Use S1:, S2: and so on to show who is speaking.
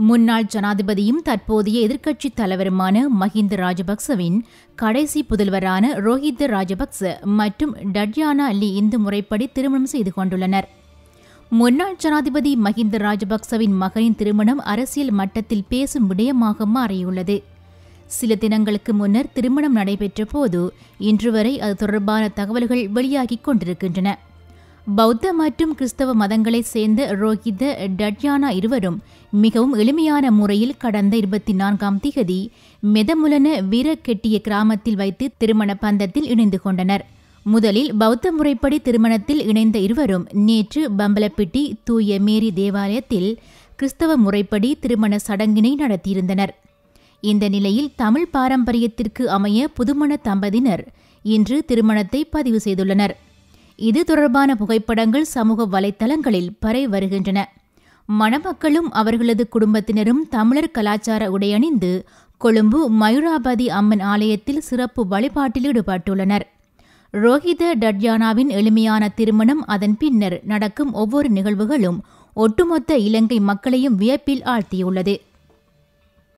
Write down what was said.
S1: முன்னாள் ஜனாதிபதியும் தற்போதைய எதிர்க்கட்சித் தலைவருமான மஹிந்த ராஜபக்சவின் கடைசி புதல்வரான ரோஹித ராஜபக்ச மற்றும் டட்யானா லீ இந்து முறைப்படி திருமணம் செய்து கொண்டுள்ளனர். முன்னாள் ஜனாதிபதி மஹிந்த ராஜபக்சவின் மகனின் திருமணம் அரசியல் மட்டத்தில் பேசும் விடயமாக மாறியுள்ளது. சில தினங்களுக்கு முன்னர் திருமணம் நடைபெற்ற போது இன்று வரை அது தொடர்பான தகவல்கள் வெளியாகிக் கொண்டிருக்கின்றன. பௌத்த மற்றும் கிறிஸ்தவ மதங்களைச் சேர்ந்த ரோஹித டட்யானா இருவரும் மிகவும் எளிமையான முறையில் கடந்த இருபத்தி நான்காம் திகதி மெதமுலன வீரக்கெட்டிய கிராமத்தில் வைத்து திருமண பந்தத்தில் இணைந்து கொண்டனர். முதலில் பௌத்த முறைப்படி திருமணத்தில் இணைந்த இருவரும் நேற்று பம்பலப்பிட்டி தூய மேரி தேவாலயத்தில் கிறிஸ்தவ முறைப்படி திருமண சடங்கினை நடத்தியிருந்தனர். இந்த நிலையில் தமிழ் பாரம்பரியத்திற்கு அமைய புதுமண தம்பதியினர் இன்று திருமணத்தை பதிவு செய்துள்ளனர். இது தொடர்பான புகைப்படங்கள் சமூக வலைத்தளங்களில் பரவி வருகின்றன. மணமக்களும் அவர்களது குடும்பத்தினரும் தமிழர் கலாச்சார உடையணிந்து கொழும்பு மயூராபதி அம்மன் ஆலயத்தில் சிறப்பு வழிபாட்டில் ஈடுபட்டுள்ளனர். ரோஹித டட்யானாவின் எளிமையான திருமணம் அதன் பின்னர் நடக்கும் ஒவ்வொரு நிகழ்வுகளும் ஒட்டுமொத்த இலங்கை மக்களையும் வியப்பில் ஆழ்த்தியுள்ளது.